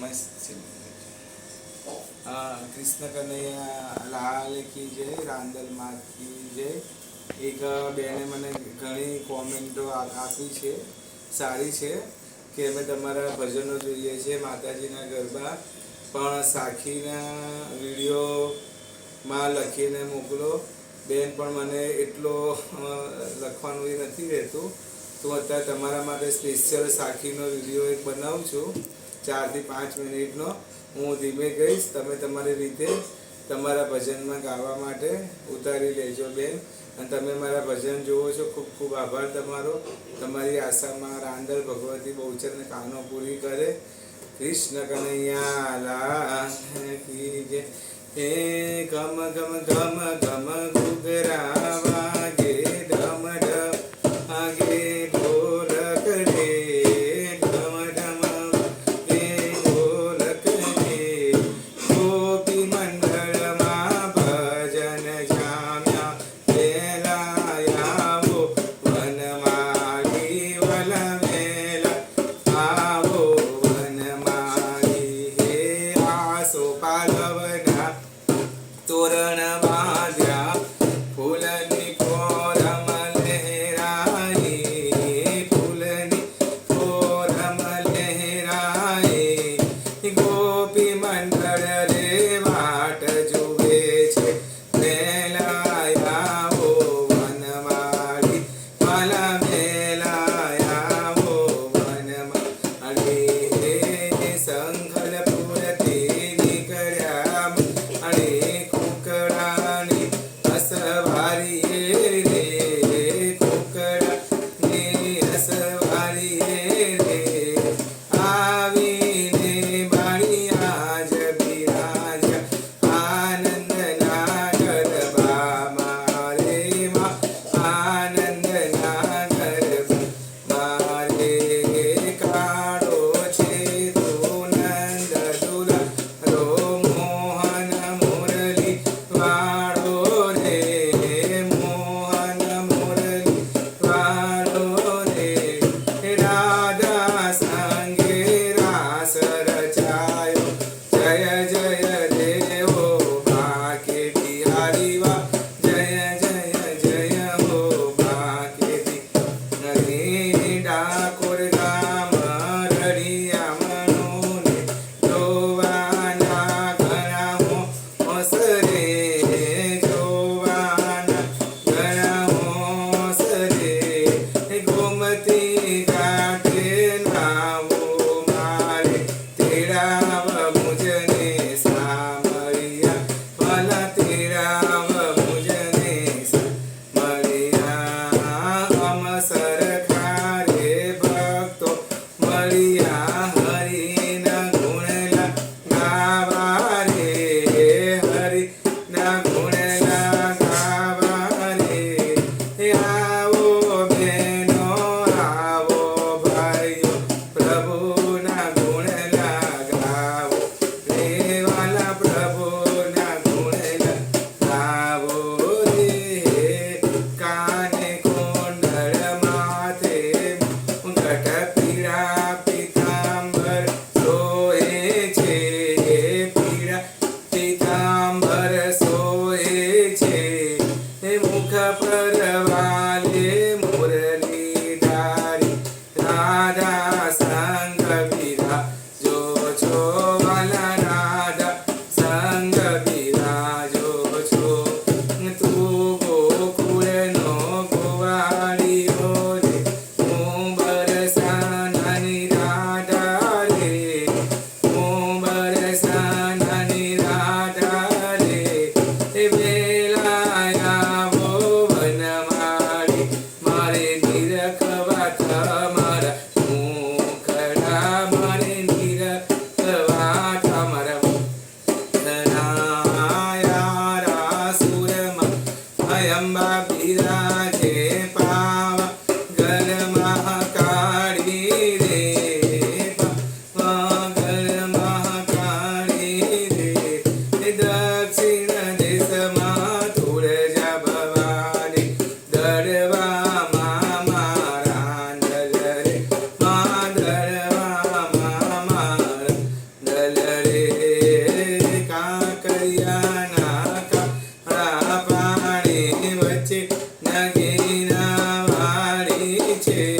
મસ્ત છે હા કૃષ્ણ કનૈયા લાલ કી જય રાંદલ કી જય એક બેને મને ઘણી કોમેન્ટો આપી છે સારી છે કે અમે તમારા ભજનો જોઈએ છીએ માતાજીના ગરબા. પણ સાખીના વિડીયોમાં લખીને મોકલો. બેન, પણ મને એટલો લખવાનું એ નથી રહેતું. તો અત્યારે તમારા માટે સ્પેશિયલ સાખીનો વીડિયો એક બનાવું છું. ચારથી પાંચ મિનિટનો હું ધીમે ગઈશ તમે તમારી રીતે તમારા ભજનમાં ગાવા માટે ઉતારી લેજો બેન. અને તમે મારા ભજન જુઓ છો, ખૂબ ખૂબ આભાર તમારો. તમારી આશામાં રાંદલ ભગવતી બહુચરને કાનો પૂરી કરે. કૃષ્ણ કનૈયા લાલ કી જય. હે ગમ ગમ ગમ ગમ I am Yamba we.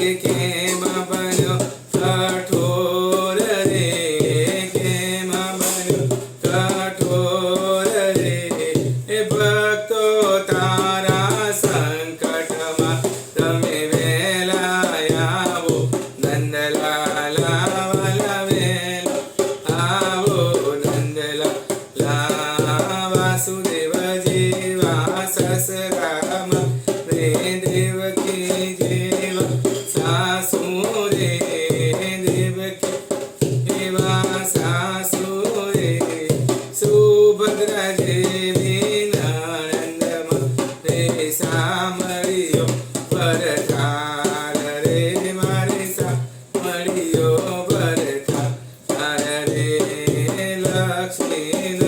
के চলে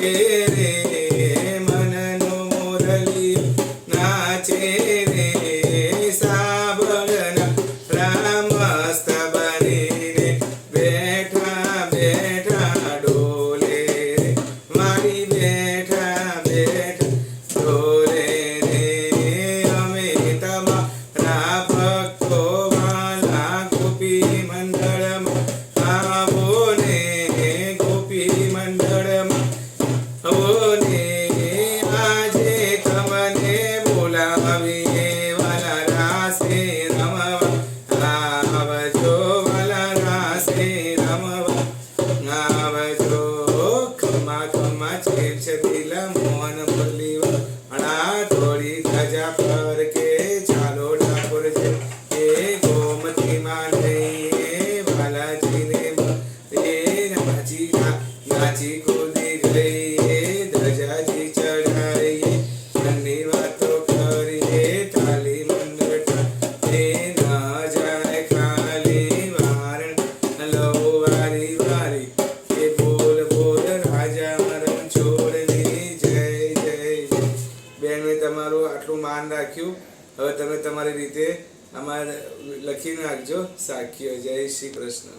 tere સારી રીતે અમારે લખી નાખજો સાખીઓ જય શ્રી કૃષ્ણ.